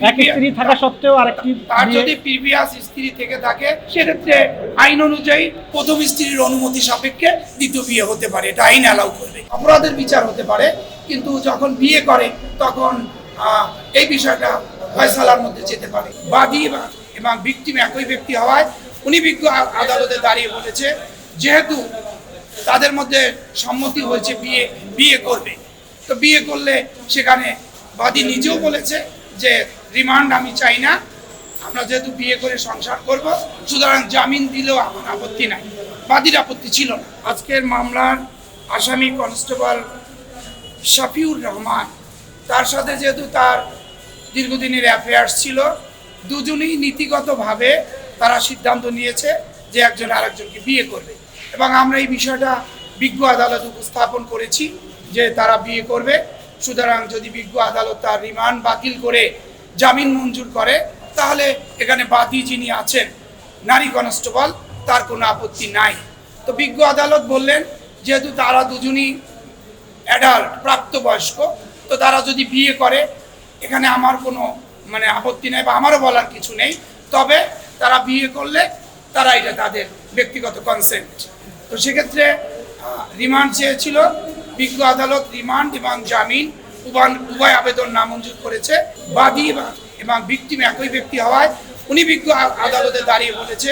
এক স্ত্রী থাকা সত্ত্বেও আরেকটি তার যদি প্রিভিয়াস স্ত্রী থেকে থাকে সেক্ষেত্রে আইন অনুযায়ী প্রথম স্ত্রীর অনুমতি সাপেক্ষে দ্বিতীয় বিয়ে হতে পারে। এটা আইন অ্যালাউ করবে। অপরাধের বিচার হতে পারে কিন্তু যখন বিয়ে করে তখন এই বিষয়টা ফয়সালার মধ্যে যেতে পারে। বাদী এবং- ভিকটিম একই ব্যক্তি হওয়ায় উনি বিজ্ঞ আদালতে দাঁড়িয়ে বলেছে যেহেতু তাদের মধ্যে সম্মতি হয়েছে বিয়ে বিয়ে করবে। তো বিয়ে করলে সেখানে বাদী নিজেও বলেছে যে রিমান্ড আমি চাই না। আমরা যেহেতু বিয়ে করে সংসার করব, সুতরাং জামিন দিলেও আমার আপত্তি নাই। বাদীর আপত্তি ছিল না। আজকের মামলার আসামি কনস্টেবল শফিউর রহমান, তার সাথে যেহেতু তার দীর্ঘদিনের অ্যাফেয়ার্স ছিল, দুজনেই নীতিগতভাবে তারা সিদ্ধান্ত নিয়েছে যে একজন আরেকজনকে বিয়ে করবে। এবং আমরা এই বিষয়টা বিজ্ঞ আদালত উপস্থাপন করেছি যে তারা বিয়ে করবে। সুতরাং যদি বিজ্ঞ আদালত তার রিমান্ড বাতিল করে জামিন মঞ্জুর করে, তাহলে এখানে বাদী যিনি আছেন, নারী কনস্টেবল, তার কোনো আপত্তি নাই। তো বিজ্ঞ আদালত বললেন, যেহেতু তারা দুজনই অ্যাডাল্ট প্রাপ্তবয়স্ক, তো তারা যদি বিয়ে করে, এখানে আমার কোনো মানে আপত্তি নেই বা আমারও বলার কিছু নেই, তবে তারা বিয়ে করলে তারা এটা তাদের ব্যক্তিগত কনসেন্ট তো সেক্ষেত্রে রিমান্ড চেয়েছিল, বিজ্ঞ আদালত রিমান্ড এবং জামিন উভয় আবেদন নামঞ্জুর করেছে। বাদী এবং ভিকটিম একই ব্যক্তি হওয়ায় উনি বিজ্ঞ আদালতে দাঁড়িয়ে বলেছে,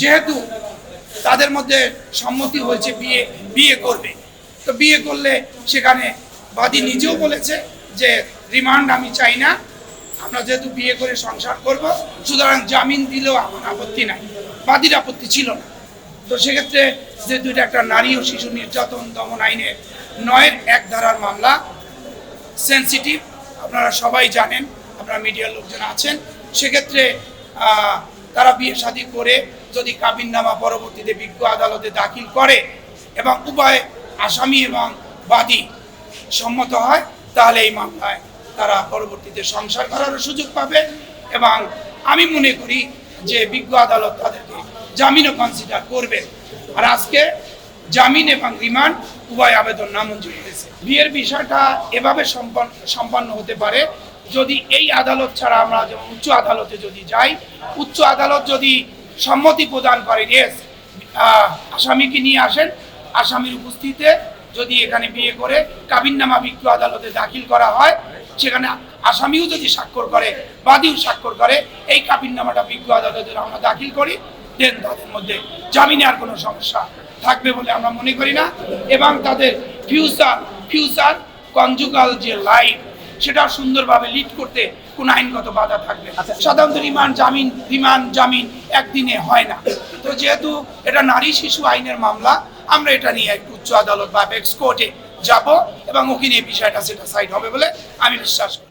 যেহেতু তাদের মধ্যে সম্মতি হয়েছে বিয়ে বিয়ে করবে। তো বিয়ে করলে সেখানে বাদী নিজেও বলেছে যে, রিমান্ড আমি চাই না। আমরা যেহেতু বিয়ে করে সংসার করব, সুতরাং জামিন দিলেও আমার আপত্তি নাই। বাদীর আপত্তি ছিল না। তো সেক্ষেত্রে যে দুইটা একটা নারী ও শিশু নির্যাতন দমন আইনের নয়ের এক ধারার মামলা সেন্সিটিভ, আপনারা সবাই জানেন, আপনারা মিডিয়ার লোকজন আছেন। সেক্ষেত্রে তারা বিয়ে শাদী করে যদি কাবিননামা পরবর্তীতে বিজ্ঞ আদালতে দাখিল করে এবং উভয় আসামি এবং বাদী সম্মত হয়, তাহলে এই মামলায় তারা পরবর্তীতে সংসার করারও সুযোগ পাবে এবং আমি মনে করি যে বিজ্ঞ আদালত তাদেরকে জামিনও কনসিডার করবে। আর আজকে জামিন এবং রিমান্ড উভয় আবেদন নামঞ্জুর হয়েছে। বিয়ের বিষয়টা এভাবে সম্পন্ন হতে পারে যদি এই আদালত ছাড়া আমরা যেমন উচ্চ আদালতে যদি যাই, উচ্চ আদালত যদি সম্মতি প্রদান করে ইয়েস আসামিকে নিয়ে আসেন, আসামির উপস্থিতিতে যদি এখানে বিয়ে করে, কাবিননামা বিজ্ঞ আদালতে দাখিল করা হয়, সেখানে আসামিও যদি স্বাক্ষর করে, বাদীও স্বাক্ষর করে, এই কাবিননামাটা বিজ্ঞ আদালতে আমরা দাখিল করি। দেন তাদের মধ্যে জামিনে আর কোনো সমস্যা থাকবে বলে আমরা মনে করি না। এবং তাদের ফিউচার ফিউচার কনজুগাল যে লাইফ সেটা সুন্দরভাবে লিড করতে কোন আইনগত বাধা থাকবে না। সাধারণত রিমান্ড জামিন রিমান্ড জামিন একদিনে হয় না। তো যেহেতু এটা নারী শিশু আইনের মামলা আমরা এটা নিয়ে একটু উচ্চ আদালত বা এক্স কোর্টে যাব এবং ওখানে এই বিষয়টা সেটা সাইড হবে বলে আমি বিশ্বাস করি।